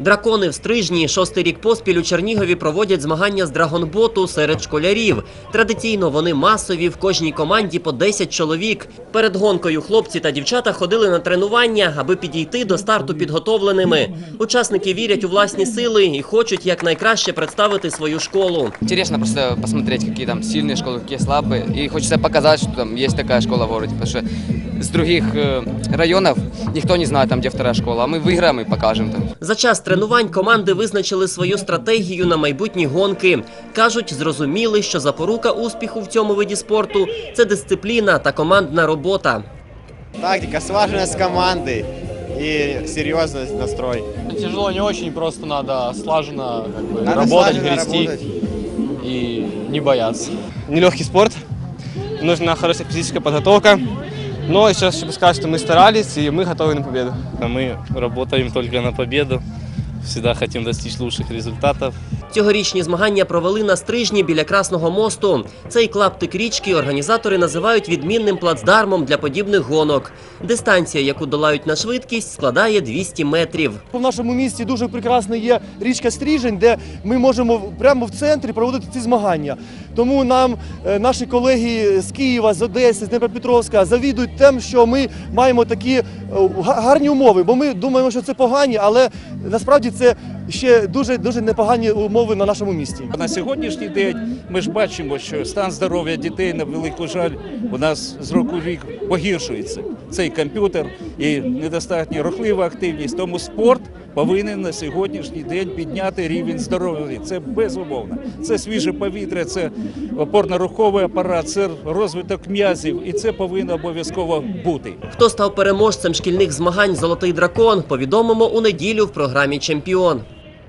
Дракони в стрижні шостий рік поспіль у Чернігові проводять змагання з драгонботу серед школярів. Традиційно вони масові в кожній команді по 10 чоловік. Перед гонкою хлопці та дівчата ходили на тренування, аби підійти до старту підготовленими. Учасники вірять у власні сили і хочуть якнайкраще представити свою школу. Интересно просто посмотреть, какие там сильные школы, какие слабые. И хочется показать, что там есть такая школа в городе. Потому что с других э, районов никто не знает, там, где вторая школа. А мы выиграем и покажем там. За час тренувань команди визначили свою стратегію на майбутні гонки. Кажуть, зрозуміли, що запорука успіху в цьому виді спорту це дисципліна та командна робота. Тактика, слаженность команды и серьезность настрой. Тяжело не очень, просто надо слаженно как бы, Надо работать, слаженно грести работать. и не бояться. нелегкий спорт, нужна хорошая физическая подготовка. Но сейчас хочу сказать, что мы старались и мы готовы на победу. А Мы работаем только на победу. Всегда хотим достичь лучших результатов. Цьогорічні змагання провели на стрижні біля Красного мосту. Цей клаптик річки організатори називають відмінним плацдармом для подібних гонок. Дистанція, яку долають на швидкість, складає 200 метрів. В нашому місті дуже прекрасна є річка Стріжень, де ми можемо прямо в центрі проводити ці змагання. Тому нам е, наші колеги з Києва, з Одеси, з Дніпропетровська завідують тим, що ми маємо такі е, гарні умови, бо ми думаємо, що це погані, але насправді це ще дуже дуже непогані умови на нашому місті. На сьогоднішній день ми ж бачимо, що стан здоров'я дітей, на велику жаль, у нас з року в рік погіршується. Цей комп'ютер і недостатня рухлива активність. Тому спорт повинен на сьогоднішній день підняти рівень здоров'я. Це безумовно. Це свіже повітря, це опорно-руховий апарат, це розвиток м'язів, і це повинно обов'язково бути. Хто став переможцем шкільних змагань Золотий дракон, повідомимо у неділю в програмі Чемпіон.